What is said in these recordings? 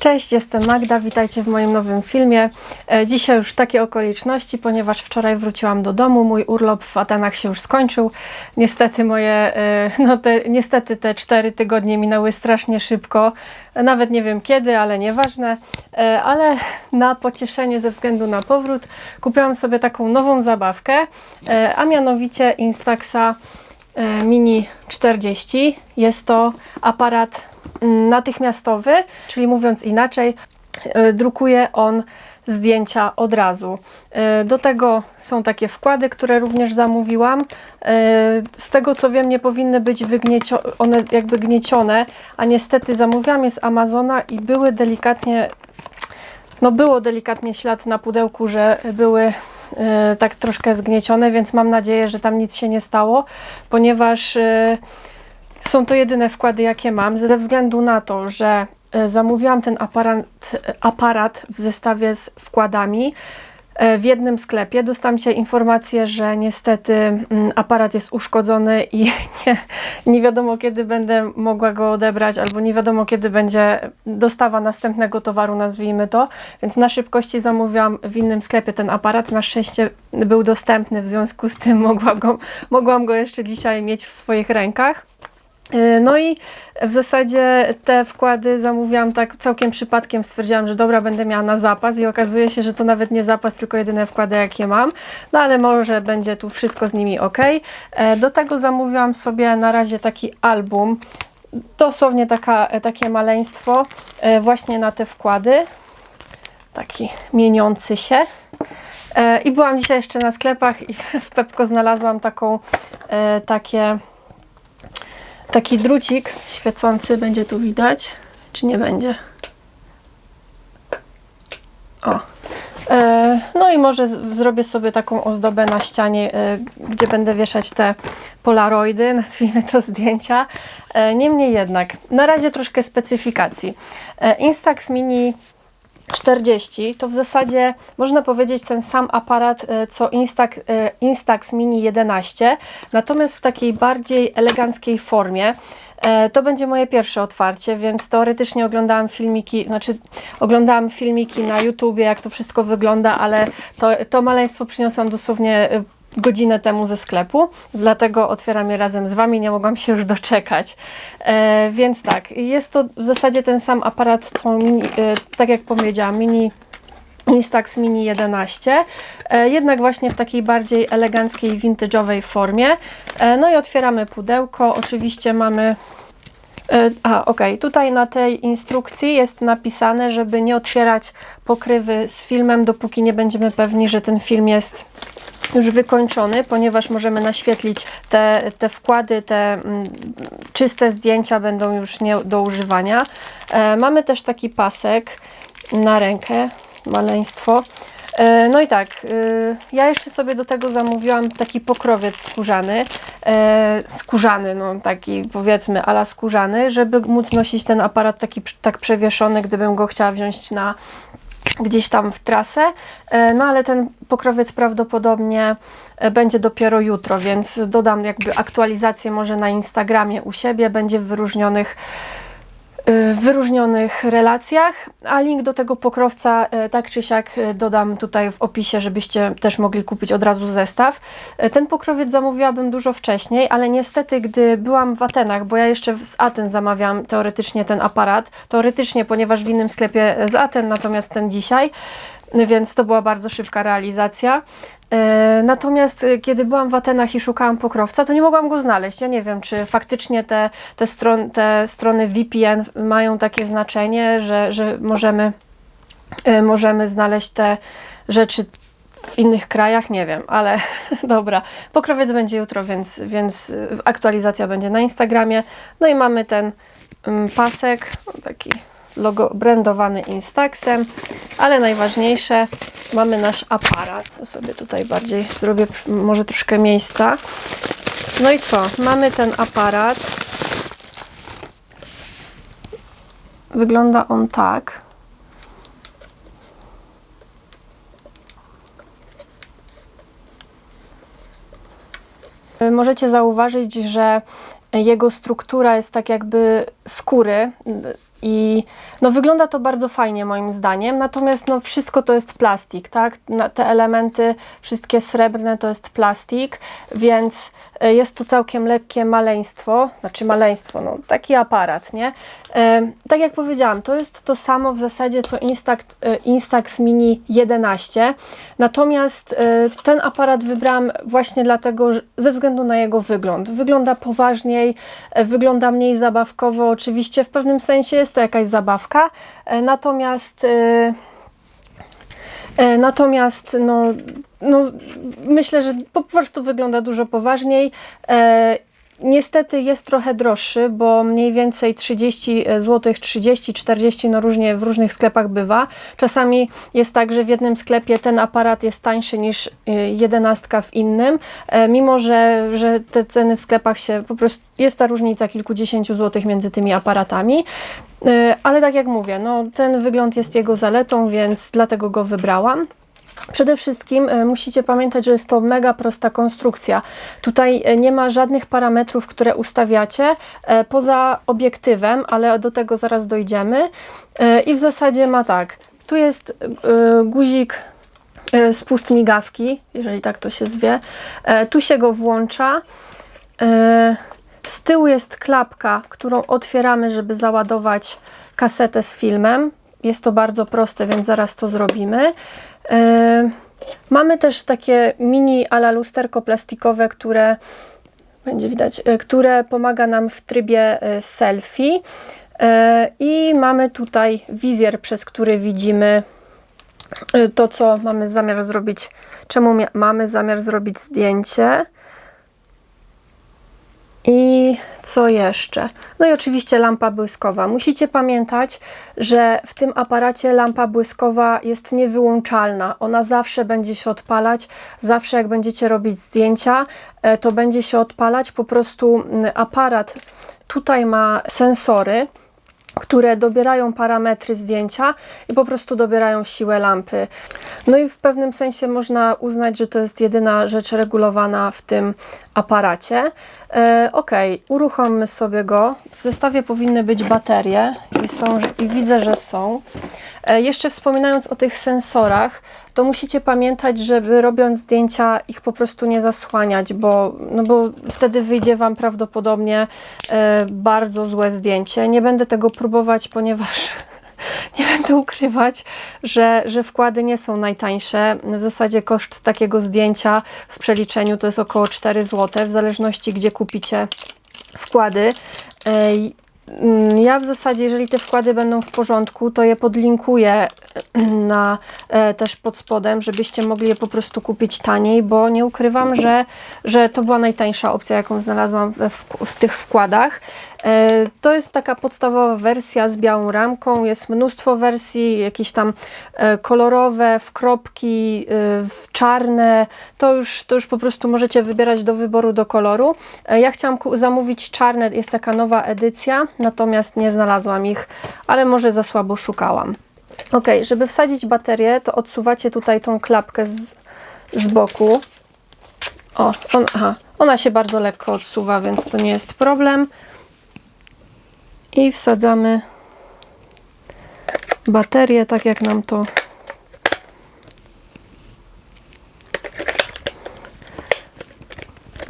Cześć, jestem Magda, witajcie w moim nowym filmie. E, Dzisiaj już takie okoliczności, ponieważ wczoraj wróciłam do domu, mój urlop w Atenach się już skończył. Niestety moje, e, no te, niestety te cztery tygodnie minęły strasznie szybko. Nawet nie wiem kiedy, ale nieważne. E, Ale na pocieszenie ze względu na powrót kupiłam sobie taką nową zabawkę, a mianowicie Instaxa Mini 40. Jest to aparat mm, natychmiastowy, czyli mówiąc inaczej, e, drukuje on zdjęcia od razu. E, Do tego są takie wkłady, które również zamówiłam. E, Z tego co wiem, nie powinny być wygniecio- one jakby gniecione, a niestety zamówiłam je z Amazona i były delikatnie no było delikatnie ślad na pudełku, że były e, tak troszkę zgniecione, więc mam nadzieję, że tam nic się nie stało, ponieważ e, są to jedyne wkłady, jakie mam, ze względu na to, że e, zamówiłam ten aparat, aparat w zestawie z wkładami. e, w jednym sklepie. Dostałam dzisiaj informację, że niestety mm, aparat jest uszkodzony i nie, nie wiadomo kiedy będę mogła go odebrać, albo nie wiadomo kiedy będzie dostawa następnego towaru, nazwijmy to. Więc na szybkości zamówiłam w innym sklepie ten aparat. Na szczęście był dostępny, w związku z tym mogłam go, mogłam go jeszcze dzisiaj mieć w swoich rękach. Yy, No i w zasadzie te wkłady zamówiłam tak całkiem przypadkiem. Stwierdziłam, że dobra, będę miała na zapas i okazuje się, że to nawet nie zapas, tylko jedyne wkłady, jakie mam. No ale może będzie tu wszystko z nimi ok. E, Do tego zamówiłam sobie na razie taki album. Dosłownie taka, takie maleństwo e, właśnie na te wkłady. Taki mieniący się. E, I byłam dzisiaj jeszcze na sklepach i w Pepko znalazłam taką, e, takie taki drucik świecący będzie tu widać, czy nie będzie? O. E, No i może zrobię sobie taką ozdobę na ścianie, e, gdzie będę wieszać te polaroidy, nazwijmy to zdjęcia. E, Niemniej jednak, na razie troszkę specyfikacji. Instax Mini 40 to w zasadzie można powiedzieć ten sam aparat e, co Instax, e, Instax Mini 11, natomiast w takiej bardziej eleganckiej formie. E, To będzie moje pierwsze otwarcie, więc teoretycznie oglądałam filmiki, znaczy oglądałam filmiki na YouTubie, jak to wszystko wygląda, ale to, to maleństwo przyniosłam dosłownie e, godzinę temu ze sklepu, dlatego otwieram je razem z Wami, nie mogłam się już doczekać. E, więc tak, jest to w zasadzie ten sam aparat, co mini, e, tak jak powiedziałam, mini Instax Mini 11, e, jednak właśnie w takiej bardziej eleganckiej, vintage'owej formie. E, no i otwieramy pudełko, oczywiście mamy E, A, okej. Tutaj na tej instrukcji jest napisane, żeby nie otwierać pokrywy z filmem, dopóki nie będziemy pewni, że ten film jest już wykończony, ponieważ możemy naświetlić te, te wkłady, te mm, czyste zdjęcia będą już nie do używania. E, mamy też taki pasek na rękę, maleństwo. E, No i tak, y, ja jeszcze sobie do tego zamówiłam taki pokrowiec skórzany, e, skórzany, no taki powiedzmy ala skórzany, żeby móc nosić ten aparat taki tak przewieszony, gdybym go chciała wziąć na gdzieś tam w trasę, E, no ale ten pokrowiec prawdopodobnie e, będzie dopiero jutro, więc dodam jakby aktualizację może na Instagramie u siebie, będzie w wyróżnionych wyróżnionych relacjach, a link do tego pokrowca y, tak czy siak y, dodam tutaj w opisie, żebyście też mogli kupić od razu zestaw. Y, Ten pokrowiec zamówiłabym dużo wcześniej, ale niestety gdy byłam w Atenach, bo ja jeszcze z Aten zamawiam teoretycznie ten aparat, teoretycznie, ponieważ w innym sklepie z Aten, natomiast ten dzisiaj, więc to była bardzo szybka realizacja. E, Natomiast e, kiedy byłam w Atenach i szukałam pokrowca, to nie mogłam go znaleźć. Ja nie wiem, czy faktycznie te, te, stron, te strony VPN mają takie znaczenie, że, że możemy, e, możemy znaleźć te rzeczy w innych krajach, nie wiem, ale dobra. Pokrowiec będzie jutro, więc, więc aktualizacja będzie na Instagramie. No i mamy ten mm, pasek, no taki logo brandowany Instaxem, ale najważniejsze mamy nasz aparat. To sobie tutaj bardziej zrobię może troszkę miejsca. No i co? Mamy ten aparat. Wygląda on tak. Możecie zauważyć, że jego struktura jest tak jakby skóry. I no wygląda to bardzo fajnie moim zdaniem, natomiast no wszystko to jest plastik, tak? Te elementy, wszystkie srebrne to jest plastik, więc jest to całkiem lekkie maleństwo, znaczy maleństwo, no taki aparat, nie? E, tak jak powiedziałam, to jest to samo w zasadzie co Instax, e, Instax Mini 11, natomiast e, ten aparat wybrałam właśnie dlatego, ze względu na jego wygląd. Wygląda poważniej, e, wygląda mniej zabawkowo, oczywiście w pewnym sensie jest to jakaś zabawka, e, natomiast e, E, Natomiast no, no, myślę, że po prostu wygląda dużo poważniej. E, Niestety jest trochę droższy, bo mniej więcej 30 zł, 30, 40, no różnie w różnych sklepach bywa. Czasami jest tak, że w jednym sklepie ten aparat jest tańszy niż y, jedenastka w innym, e, mimo że, że te ceny w sklepach się po prostu, jest ta różnica kilkudziesięciu złotych między tymi aparatami. E, Ale tak jak mówię, no, ten wygląd jest jego zaletą, więc dlatego go wybrałam. Przede wszystkim e, musicie pamiętać, że jest to mega prosta konstrukcja. Tutaj e, nie ma żadnych parametrów, które ustawiacie e, poza obiektywem, ale do tego zaraz dojdziemy. I w zasadzie ma tak. Tu jest guzik spust migawki, jeżeli tak to się zwie. Tu się go włącza. Z tyłu jest klapka, którą otwieramy, żeby załadować kasetę z filmem. Jest to bardzo proste, więc zaraz to zrobimy. E, Mamy też takie mini ala lusterko plastikowe, które będzie widać, e, które pomaga nam w trybie e, selfie. I mamy tutaj wizjer, przez który widzimy to, co mamy zamiar zrobić, czemu mamy zamiar zrobić zdjęcie. I co jeszcze? No i oczywiście lampa błyskowa. Musicie pamiętać, że w tym aparacie lampa błyskowa jest niewyłączalna. Ona zawsze będzie się odpalać, zawsze jak będziecie robić zdjęcia, e, to będzie się odpalać. Po prostu mm, aparat tutaj ma sensory, które dobierają parametry zdjęcia i po prostu dobierają siłę lampy. No i w pewnym sensie można uznać, że to jest jedyna rzecz regulowana w tym aparacie. E, ok, uruchommy sobie go. W zestawie powinny być baterie i, są, i widzę, że są. E, Jeszcze wspominając o tych sensorach, to musicie pamiętać, żeby robiąc zdjęcia ich po prostu nie zasłaniać, bo, no bo wtedy wyjdzie Wam prawdopodobnie e, bardzo złe zdjęcie. Nie będę tego próbować, ponieważ nie ukrywać, że, że wkłady nie są najtańsze. W zasadzie koszt takiego zdjęcia w przeliczeniu to jest około 4 zł, w zależności gdzie kupicie wkłady. Mm, Ja w zasadzie, jeżeli te wkłady będą w porządku, to je podlinkuję na, e, też pod spodem, żebyście mogli je po prostu kupić taniej, bo nie ukrywam, że, że to była najtańsza opcja, jaką znalazłam w, w tych wkładach. E, To jest taka podstawowa wersja z białą ramką. Jest mnóstwo wersji, jakieś tam e, kolorowe, w kropki, e, w czarne. To już, to już po prostu możecie wybierać do wyboru, do koloru. Ja chciałam zamówić czarne, jest taka nowa edycja, natomiast nie znalazłam ich, ale może za słabo szukałam. Ok, żeby wsadzić baterię, to odsuwacie tutaj tą klapkę z, z boku. O, on, aha, ona się bardzo lekko odsuwa, więc to nie jest problem. I wsadzamy baterię, tak jak nam to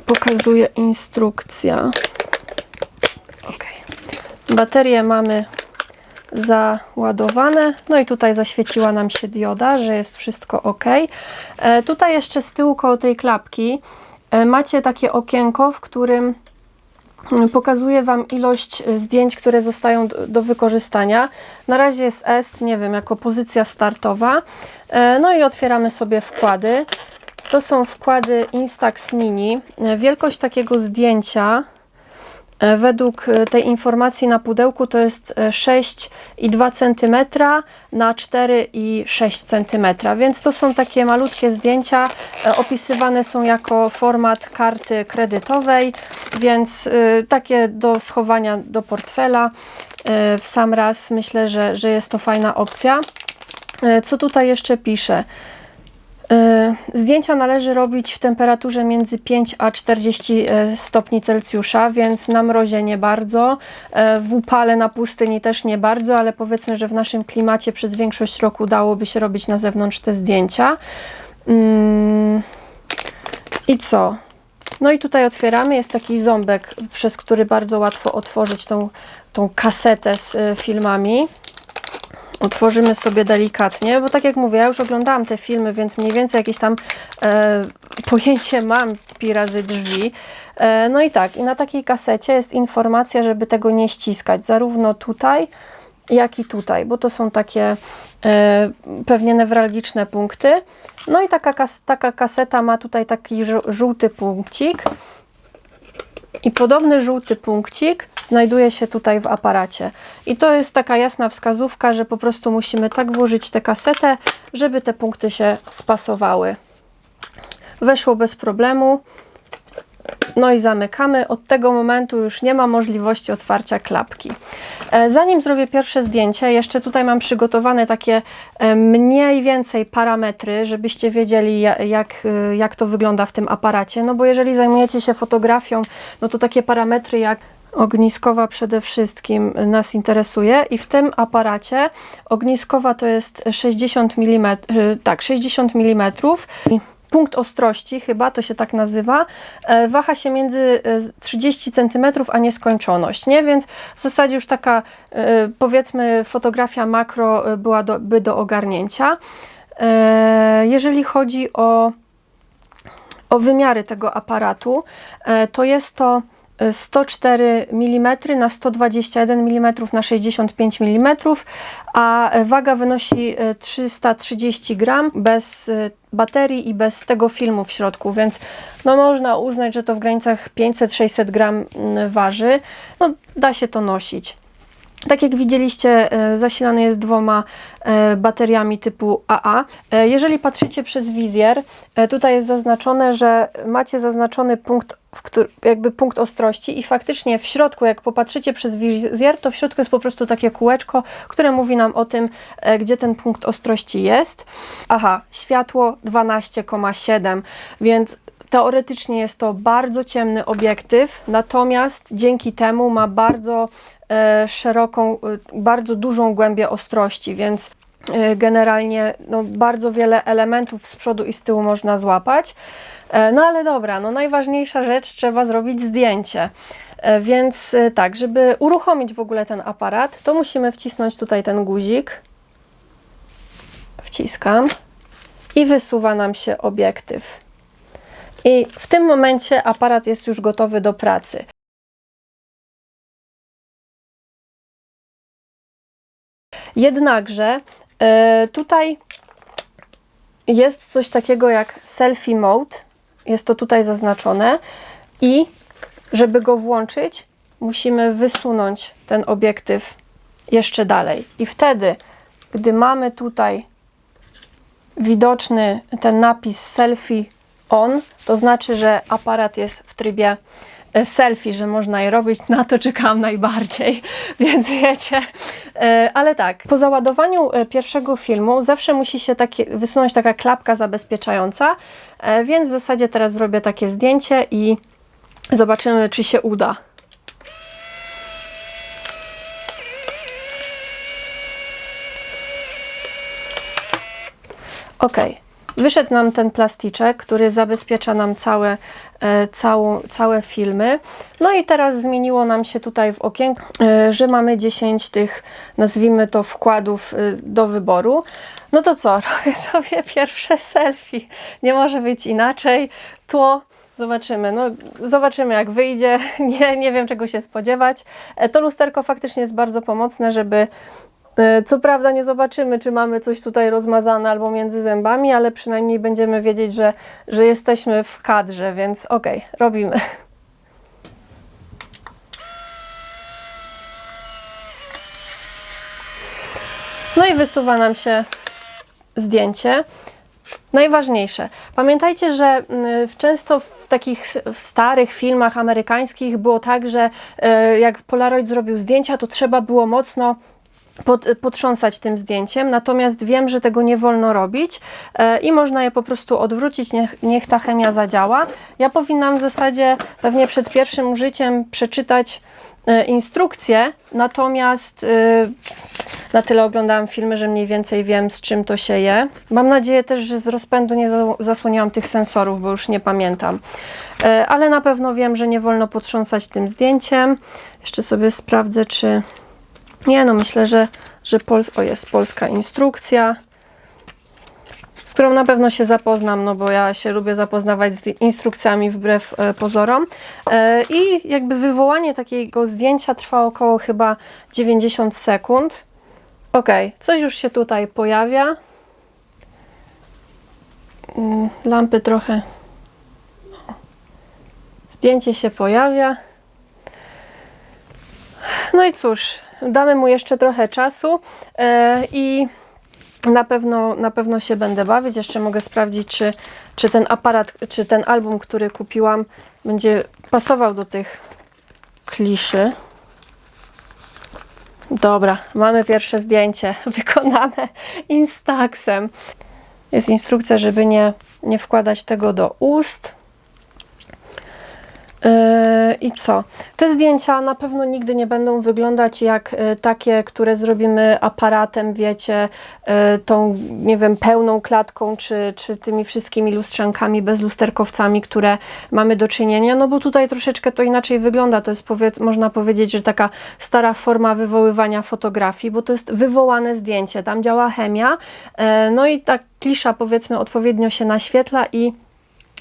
pokazuje instrukcja. Ok. Baterię mamy załadowane. No i tutaj zaświeciła nam się dioda, że jest wszystko ok. E, tutaj jeszcze z tyłu koło tej klapki e, macie takie okienko, w którym pokazuje Wam ilość e, zdjęć, które zostają do, wykorzystania. Na razie jest est, nie wiem, jako pozycja startowa. E, No i otwieramy sobie wkłady. To są wkłady Instax Mini. E, Wielkość takiego zdjęcia Według e, tej informacji na pudełku to jest e, 6,2 cm na 4,6 cm, więc to są takie malutkie zdjęcia. e, Opisywane są jako format karty kredytowej, więc e, takie do schowania do portfela e, w sam raz. Myślę, że, że jest to fajna opcja. E, Co tutaj jeszcze pisze? E, Zdjęcia należy robić w temperaturze między 5 a 40 e, stopni Celsjusza, więc na mrozie nie bardzo, e, w upale na pustyni też nie bardzo, ale powiedzmy, że w naszym klimacie przez większość roku dałoby się robić na zewnątrz te zdjęcia. Mm, I co? No i tutaj otwieramy, jest taki ząbek, przez który bardzo łatwo otworzyć tą, tą kasetę z filmami. Otworzymy sobie delikatnie, bo tak jak mówię, ja już oglądałam te filmy, więc mniej więcej jakieś tam e, pojęcie mam pi razy drzwi. E, no i tak, i na takiej kasecie jest informacja, żeby tego nie ściskać, zarówno tutaj, jak i tutaj, bo to są takie e, pewnie newralgiczne punkty. No i taka, kas taka kaseta ma tutaj taki żół- żółty punkcik. I podobny żółty punkcik znajduje się tutaj w aparacie. I to jest taka jasna wskazówka, że po prostu musimy tak włożyć tę kasetę, żeby te punkty się spasowały. Weszło bez problemu. No i zamykamy. Od tego momentu już nie ma możliwości otwarcia klapki. E, Zanim zrobię pierwsze zdjęcie, jeszcze tutaj mam przygotowane takie e, mniej więcej parametry, żebyście wiedzieli ja- jak, e, jak to wygląda w tym aparacie. No bo jeżeli zajmujecie się fotografią, no to takie parametry jak ogniskowa przede wszystkim nas interesuje i w tym aparacie ogniskowa to jest 60 mm, tak, 60 mm. Punkt ostrości, chyba to się tak nazywa, e, waha się między e, 30 cm a nieskończoność, nie? Więc w zasadzie już taka, e, powiedzmy, fotografia makro e, byłaby do ogarnięcia. E, Jeżeli chodzi o o wymiary tego aparatu, e, to jest to e, 104 mm na 121 mm na 65 mm, a e, waga wynosi e, 330 gram bez e, baterii i bez tego filmu w środku, więc no można uznać, że to w granicach 500-600 gram mm, waży. No da się to nosić. Tak jak widzieliście, e, zasilany jest dwoma e, bateriami typu AA. E, Jeżeli patrzycie przez wizjer, tutaj jest zaznaczone, że macie zaznaczony punkt, jakby punkt ostrości i faktycznie w środku, jak popatrzycie przez wizjer, to w środku jest po prostu takie kółeczko, które mówi nam o tym, gdzie ten punkt ostrości jest. Aha, światło 12,7, więc Teoretycznie jest to bardzo ciemny obiektyw, natomiast dzięki temu ma bardzo szeroką, e, bardzo dużą głębię ostrości, więc e, generalnie no, bardzo wiele elementów z przodu i z tyłu można złapać. E, no ale dobra, no najważniejsza rzecz, trzeba zrobić zdjęcie. E, więc e, tak, żeby uruchomić w ogóle ten aparat, to musimy wcisnąć tutaj ten guzik. Wciskam i wysuwa nam się obiektyw. I w tym momencie aparat jest już gotowy do pracy. Jednakże e, tutaj jest coś takiego jak selfie mode. Jest to tutaj zaznaczone i żeby go włączyć, musimy wysunąć ten obiektyw jeszcze dalej. I wtedy, gdy mamy tutaj widoczny ten napis selfie on, to znaczy, że aparat jest w trybie selfie, że można je robić. Na to czekam najbardziej, więc wiecie. E, Ale tak, po załadowaniu e, pierwszego filmu zawsze musi się takie, wysunąć taka klapka zabezpieczająca, e, więc w zasadzie teraz zrobię takie zdjęcie i zobaczymy, czy się uda. Ok, wyszedł nam ten plasticzek, który zabezpiecza nam całe, e, całą, całe filmy. No i teraz zmieniło nam się tutaj w okienku, e, że mamy 10 tych, nazwijmy to, wkładów e, do wyboru. No to co, robię sobie pierwsze selfie. Nie może być inaczej. Tło Zobaczymy, no zobaczymy jak wyjdzie. Nie, nie wiem czego się spodziewać. To lusterko faktycznie jest bardzo pomocne, żeby Co prawda nie zobaczymy, czy mamy coś tutaj rozmazane albo między zębami, ale przynajmniej będziemy wiedzieć, że, że jesteśmy w kadrze, więc okej, robimy. No i wysuwa nam się zdjęcie. Najważniejsze. Pamiętajcie, że mm, często w takich starych filmach amerykańskich było tak, że e, jak Polaroid zrobił zdjęcia, to trzeba było mocno pod, potrząsać tym zdjęciem, natomiast wiem, że tego nie wolno robić e, i można je po prostu odwrócić, niech, niech ta chemia zadziała. Ja powinnam w zasadzie pewnie przed pierwszym użyciem przeczytać e, instrukcję, natomiast e, na tyle oglądałam filmy, że mniej więcej wiem z czym to się je. Mam nadzieję też, że z rozpędu nie za- zasłoniłam tych sensorów, bo już nie pamiętam. E, ale na pewno wiem, że nie wolno potrząsać tym zdjęciem. Jeszcze sobie sprawdzę, czy... Nie, no myślę, że, że Pols o, jest polska instrukcja, z którą na pewno się zapoznam, no bo ja się lubię zapoznawać z instrukcjami wbrew e, pozorom. E, I jakby wywołanie takiego zdjęcia trwa około chyba 90 sekund. Ok, coś już się tutaj pojawia. Mm, Lampy trochę. Zdjęcie się pojawia. No i cóż, damy mu jeszcze trochę czasu e, i na pewno, na pewno się będę bawić. Jeszcze mogę sprawdzić, czy, czy ten aparat, czy ten album, który kupiłam, będzie pasował do tych kliszy. Dobra, mamy pierwsze zdjęcie wykonane Instaxem. Jest instrukcja, żeby nie, nie wkładać tego do ust. Yy, I co? Te zdjęcia na pewno nigdy nie będą wyglądać jak y, takie, które zrobimy aparatem, wiecie, y, tą, nie wiem, pełną klatką, czy, czy tymi wszystkimi lustrzankami, bezlusterkowcami, które mamy do czynienia, no bo tutaj troszeczkę to inaczej wygląda. To jest, można powiedzieć, że taka stara forma wywoływania fotografii, bo to jest wywołane zdjęcie, tam działa chemia, y, no i ta klisza, powiedzmy, odpowiednio się naświetla i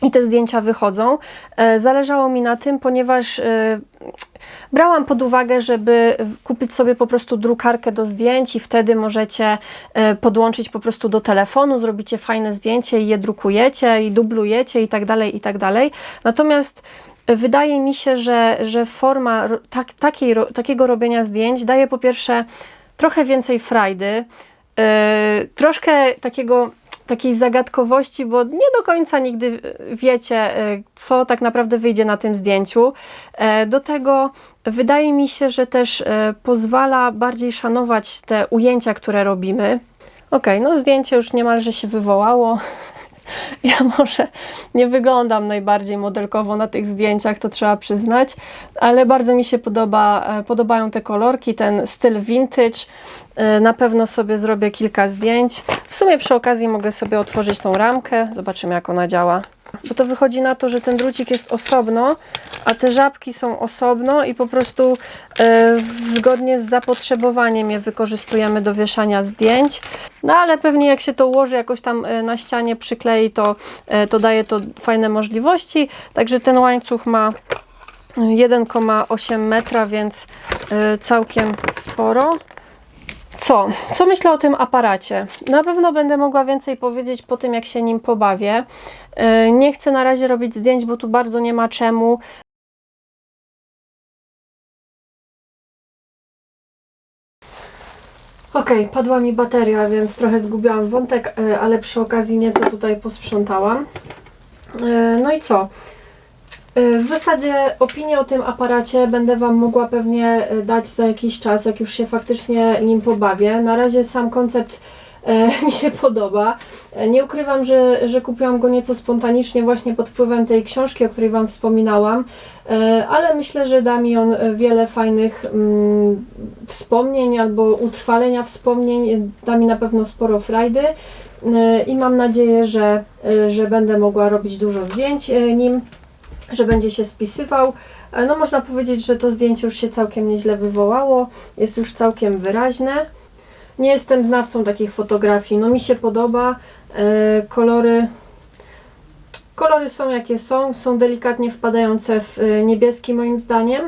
i te zdjęcia wychodzą. E, Zależało mi na tym, ponieważ e, brałam pod uwagę, żeby kupić sobie po prostu drukarkę do zdjęć i wtedy możecie e, podłączyć po prostu do telefonu, zrobicie fajne zdjęcie i je drukujecie i dublujecie i tak dalej, i tak dalej. Natomiast wydaje mi się, że, że forma tak, takiej, takiego robienia zdjęć daje po pierwsze trochę więcej frajdy, troszkę takiego takiej zagadkowości, bo nie do końca nigdy wiecie, y, co tak naprawdę wyjdzie na tym zdjęciu. E, Do tego wydaje mi się, że też e, pozwala bardziej szanować te ujęcia, które robimy. Ok, no zdjęcie już niemalże się wywołało. Ja może nie wyglądam najbardziej modelkowo na tych zdjęciach, to trzeba przyznać, ale bardzo mi się podoba, e, podobają te kolorki, ten styl vintage. E, Na pewno sobie zrobię kilka zdjęć. W sumie przy okazji mogę sobie otworzyć tą ramkę, zobaczymy jak ona działa. Bo to wychodzi na to, że ten drucik jest osobno, a te żabki są osobno i po prostu w- zgodnie z zapotrzebowaniem je wykorzystujemy do wieszania zdjęć. No ale pewnie jak się to ułoży jakoś tam e, na ścianie, przyklei, to, e, to daje to fajne możliwości. Także ten łańcuch ma 1,8 metra, więc e, całkiem sporo. Co? Co myślę o tym aparacie? Na pewno będę mogła więcej powiedzieć po tym, jak się nim pobawię. Yy, Nie chcę na razie robić zdjęć, bo tu bardzo nie ma czemu. Okej, padła mi bateria, więc trochę zgubiłam wątek, yy, ale przy okazji nieco tutaj posprzątałam. Yy, No i co? Y, W zasadzie opinię o tym aparacie będę Wam mogła pewnie y, dać za jakiś czas, jak już się faktycznie nim pobawię. Na razie sam koncept e, mi się podoba. Nie ukrywam, że, że kupiłam go nieco spontanicznie właśnie pod wpływem tej książki, o której Wam wspominałam, ale myślę, że da mi on wiele fajnych mm, wspomnień albo utrwalenia wspomnień, da mi na pewno sporo frajdy i mam nadzieję, że, że będę mogła robić dużo zdjęć nim że będzie się spisywał. E, No można powiedzieć, że to zdjęcie już się całkiem nieźle wywołało, jest już całkiem wyraźne. Nie jestem znawcą takich fotografii, no mi się podoba. E, Kolory kolory są jakie są, są delikatnie wpadające w e, niebieski moim zdaniem.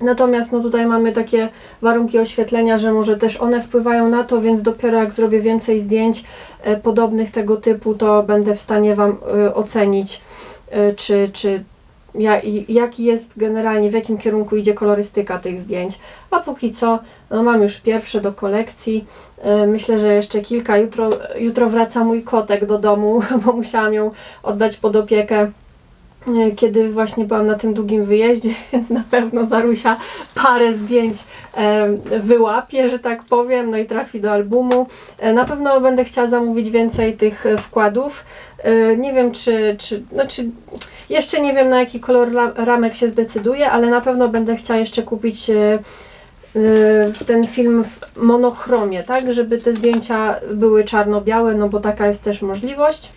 Natomiast no tutaj mamy takie warunki oświetlenia, że może też one wpływają na to, więc dopiero jak zrobię więcej zdjęć podobnych tego typu, to będę w stanie Wam ocenić, czy, czy ja, jaki jest generalnie, w jakim kierunku idzie kolorystyka tych zdjęć. A póki co, no mam już pierwsze do kolekcji. E, Myślę, że jeszcze kilka. Jutro, jutro wraca mój kotek do domu, bo musiałam ją oddać pod opiekę kiedy właśnie byłam na tym długim wyjeździe, więc na pewno Zarusia parę zdjęć e, wyłapie, że tak powiem, no i trafi do albumu. E, Na pewno będę chciała zamówić więcej tych e, wkładów. E, Nie wiem, czy, czy, znaczy jeszcze nie wiem na jaki kolor ramek się zdecyduję, ale na pewno będę chciała jeszcze kupić e, e, ten film w monochromie, tak, żeby te zdjęcia były czarno-białe, no bo taka jest też możliwość.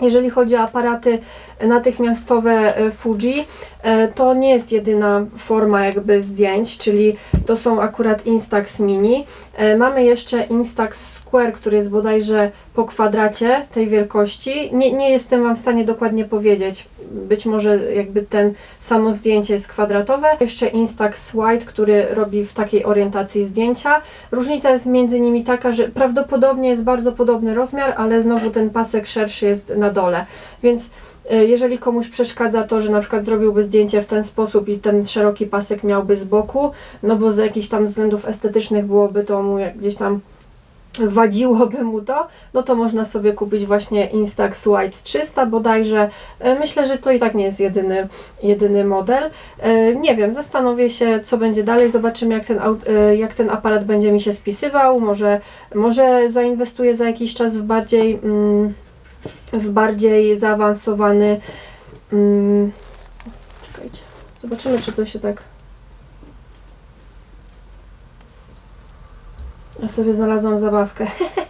Jeżeli chodzi o aparaty natychmiastowe e, Fuji, e, to nie jest jedyna forma jakby zdjęć, czyli to są akurat Instax Mini. E, Mamy jeszcze Instax Square, który jest bodajże po kwadracie tej wielkości. Nie, nie jestem Wam w stanie dokładnie powiedzieć. Być może jakby ten samo zdjęcie jest kwadratowe. Jeszcze Instax White, który robi w takiej orientacji zdjęcia. Różnica jest między nimi taka, że prawdopodobnie jest bardzo podobny rozmiar, ale znowu ten pasek szerszy jest na dole. Więc jeżeli komuś przeszkadza to, że na przykład zrobiłby zdjęcie w ten sposób i ten szeroki pasek miałby z boku, no bo z jakichś tam względów estetycznych byłoby to mu jak gdzieś tam wadziłoby mu to, no to można sobie kupić właśnie Instax White 300 bodajże. E, Myślę, że to i tak nie jest jedyny, jedyny model. E, Nie wiem, zastanowię się, co będzie dalej. Zobaczymy, jak ten, jak ten aparat będzie mi się spisywał. Może, może zainwestuję za jakiś czas w bardziej, mm, w bardziej zaawansowany. Mm, czekajcie, zobaczymy, czy to się tak. Ja sobie znalazłam zabawkę.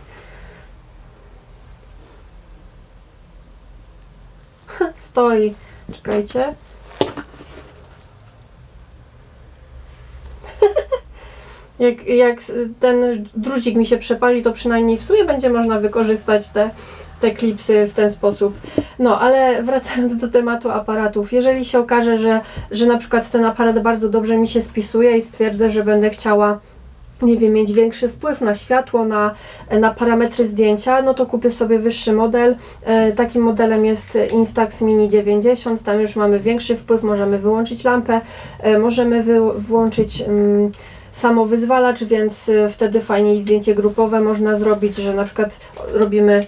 Stoi. Czekajcie. Jak, jak ten drucik mi się przepali, to przynajmniej w sumie będzie można wykorzystać te, te klipsy w ten sposób. No, ale wracając do tematu aparatów, jeżeli się okaże, że, że na przykład ten aparat bardzo dobrze mi się spisuje i stwierdzę, że będę chciała nie wiem, mieć większy wpływ na światło, na, na parametry zdjęcia, no to kupię sobie wyższy model. E, takim modelem jest Instax Mini 90, tam już mamy większy wpływ, możemy wyłączyć lampę, e, możemy wy, włączyć mm, samowyzwalacz, więc e, wtedy fajniej zdjęcie grupowe można zrobić, że na przykład robimy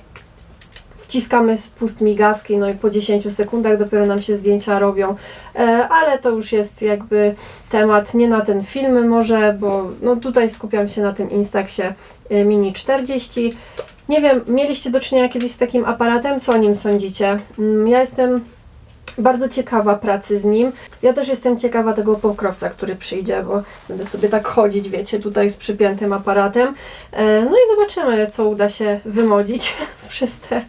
wciskamy spust migawki, no i po 10 sekundach dopiero nam się zdjęcia robią, e, ale to już jest jakby temat nie na ten film może, bo no tutaj skupiam się na tym Instaxie e, Mini 40. Nie wiem, mieliście do czynienia kiedyś z takim aparatem? Co o nim sądzicie? Mm, Ja jestem bardzo ciekawa pracy z nim. Ja też jestem ciekawa tego pokrowca, który przyjdzie, bo będę sobie tak chodzić, wiecie, tutaj z przypiętym aparatem. E, No i zobaczymy, co uda się wymodzić przez, te,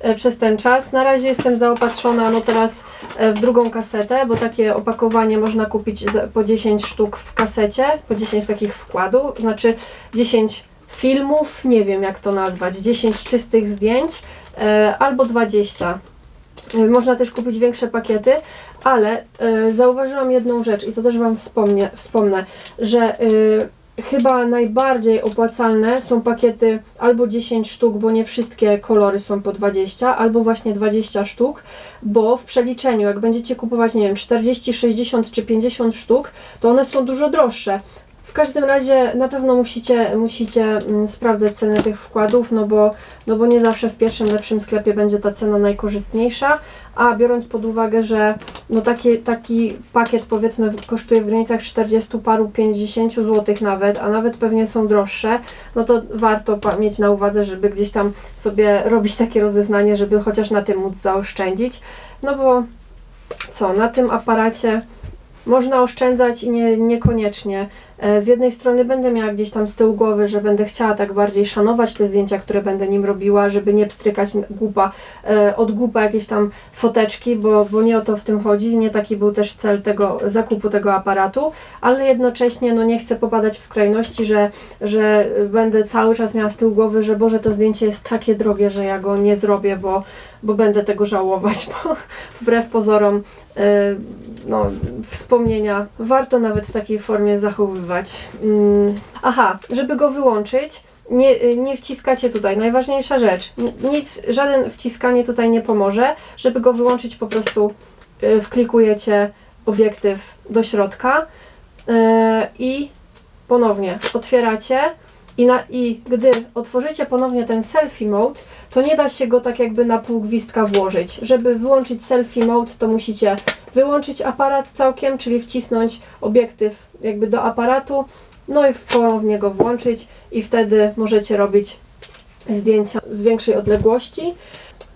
e, przez ten czas. Na razie jestem zaopatrzona, no teraz e, w drugą kasetę, bo takie opakowanie można kupić po 10 sztuk w kasecie, po 10 takich wkładów, znaczy 10 filmów, nie wiem jak to nazwać, 10 czystych zdjęć albo 20. Y, Można też kupić większe pakiety, ale y, zauważyłam jedną rzecz i to też Wam wspomnę, wspomnę że y, chyba najbardziej opłacalne są pakiety albo 10 sztuk, bo nie wszystkie kolory są po 20, albo właśnie 20 sztuk, bo w przeliczeniu, jak będziecie kupować, nie wiem, 40, 60 czy 50 sztuk, to one są dużo droższe. Każdym razie na pewno musicie, musicie mm, sprawdzać cenę tych wkładów, no bo, no bo nie zawsze w pierwszym lepszym sklepie będzie ta cena najkorzystniejsza, a biorąc pod uwagę, że no taki, taki pakiet powiedzmy kosztuje w granicach 40 paru 50 zł nawet, a nawet pewnie są droższe, no to warto mieć na uwadze, żeby gdzieś tam sobie robić takie rozeznanie, żeby chociaż na tym móc zaoszczędzić. No bo co, na tym aparacie można oszczędzać i nie, niekoniecznie. E, Z jednej strony będę miała gdzieś tam z tyłu głowy, że będę chciała tak bardziej szanować te zdjęcia, które będę nim robiła, żeby nie pstrykać głupa, e, od głupa jakieś tam foteczki, bo, bo nie o to w tym chodzi. Nie taki był też cel tego zakupu tego aparatu, ale jednocześnie no nie chcę popadać w skrajności, że, że będę cały czas miała z tyłu głowy, że Boże, to zdjęcie jest takie drogie, że ja go nie zrobię, bo, bo będę tego żałować, bo wbrew pozorom e, no, wspomnienia warto nawet w takiej formie zachowywać. Mm, Aha, żeby go wyłączyć, nie, nie wciskacie tutaj. Najważniejsza rzecz, nic, żaden wciskanie tutaj nie pomoże. Żeby go wyłączyć, po prostu y, wklikujecie obiektyw do środka y, i ponownie otwieracie I, na, I gdy otworzycie ponownie ten selfie mode, to nie da się go tak jakby na pół gwizdka włożyć. Żeby wyłączyć selfie mode, to musicie wyłączyć aparat całkiem, czyli wcisnąć obiektyw jakby do aparatu, no i ponownie go włączyć i wtedy możecie robić zdjęcia z większej odległości.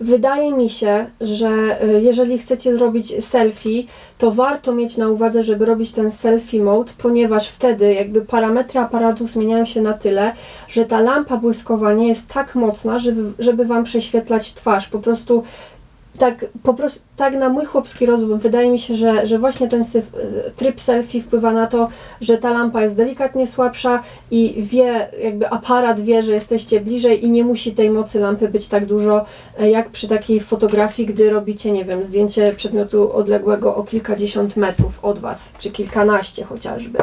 Wydaje mi się, że y, jeżeli chcecie zrobić selfie, to warto mieć na uwadze, żeby robić ten selfie mode, ponieważ wtedy jakby parametry aparatu zmieniają się na tyle, że ta lampa błyskowa nie jest tak mocna, żeby, żeby Wam prześwietlać twarz. Po prostu tak, po prostu, tak na mój chłopski rozum wydaje mi się, że, że właśnie ten syf, tryb selfie wpływa na to, że ta lampa jest delikatnie słabsza i wie, jakby aparat wie, że jesteście bliżej i nie musi tej mocy lampy być tak dużo, e, jak przy takiej fotografii, gdy robicie, nie wiem, zdjęcie przedmiotu odległego o kilkadziesiąt metrów od Was, czy kilkanaście chociażby.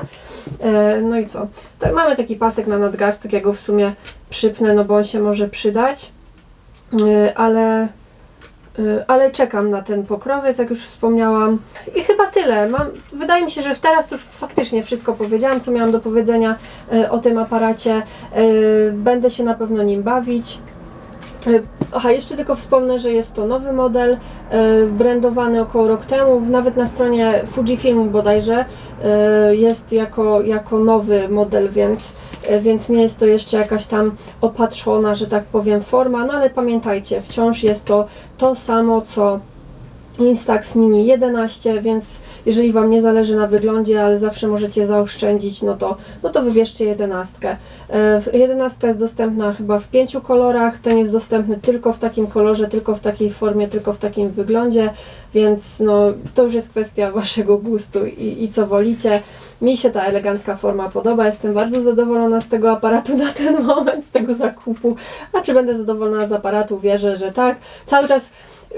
E, No i co? Tak, mamy taki pasek na nadgarstek, ja go w sumie przypnę, no bo on się może przydać, E, ale... Y, ale czekam na ten pokrowiec, jak już wspomniałam. I chyba tyle. Mam, wydaje mi się, że teraz już faktycznie wszystko powiedziałam, co miałam do powiedzenia y, o tym aparacie. Y, Będę się na pewno nim bawić. Aha, jeszcze tylko wspomnę, że jest to nowy model, brandowany około rok temu, nawet na stronie Fujifilmu bodajże jest jako, jako nowy model, więc, więc nie jest to jeszcze jakaś tam opatrzona, że tak powiem, forma, no ale pamiętajcie, wciąż jest to to samo, co Instax Mini 11, więc jeżeli Wam nie zależy na wyglądzie, ale zawsze możecie zaoszczędzić, no to, no to wybierzcie 11. E, w- 11 jest dostępna chyba w pięciu kolorach, ten jest dostępny tylko w takim kolorze, tylko w takiej formie, tylko w takim wyglądzie, więc no, to już jest kwestia Waszego gustu i, i co wolicie. Mi się ta elegancka forma podoba, jestem bardzo zadowolona z tego aparatu na ten moment, z tego zakupu. A czy będę zadowolona z aparatu? Wierzę, że tak. Cały czas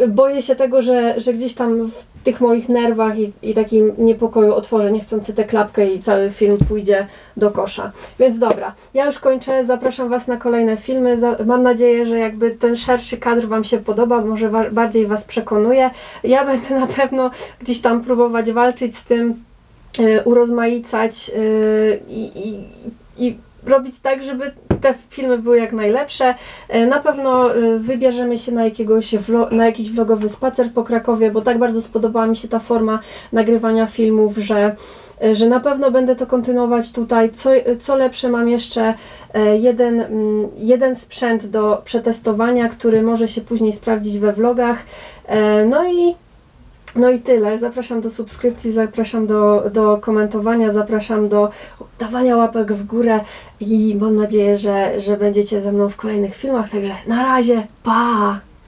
boję się tego, że, że gdzieś tam w tych moich nerwach i, i takim niepokoju otworzę niechcący tę klapkę i cały film pójdzie do kosza. Więc dobra, ja już kończę, zapraszam Was na kolejne filmy. Za, mam nadzieję, że jakby ten szerszy kadr Wam się podoba, może wa- bardziej Was przekonuje. Ja będę na pewno gdzieś tam próbować walczyć z tym, y, urozmaicać y, i, i, i robić tak, żeby te filmy były jak najlepsze. E, Na pewno y, wybierzemy się na, jakiegoś na jakiś vlogowy spacer po Krakowie, bo tak bardzo spodobała mi się ta forma nagrywania filmów, że, e, że na pewno będę to kontynuować tutaj. Co, co lepsze, mam jeszcze e, jeden, mm, jeden sprzęt do przetestowania, który może się później sprawdzić we vlogach. E, No i no i tyle. Zapraszam do subskrypcji, zapraszam do, do komentowania, zapraszam do dawania łapek w górę i mam nadzieję, że, że będziecie ze mną w kolejnych filmach. Także na razie, pa!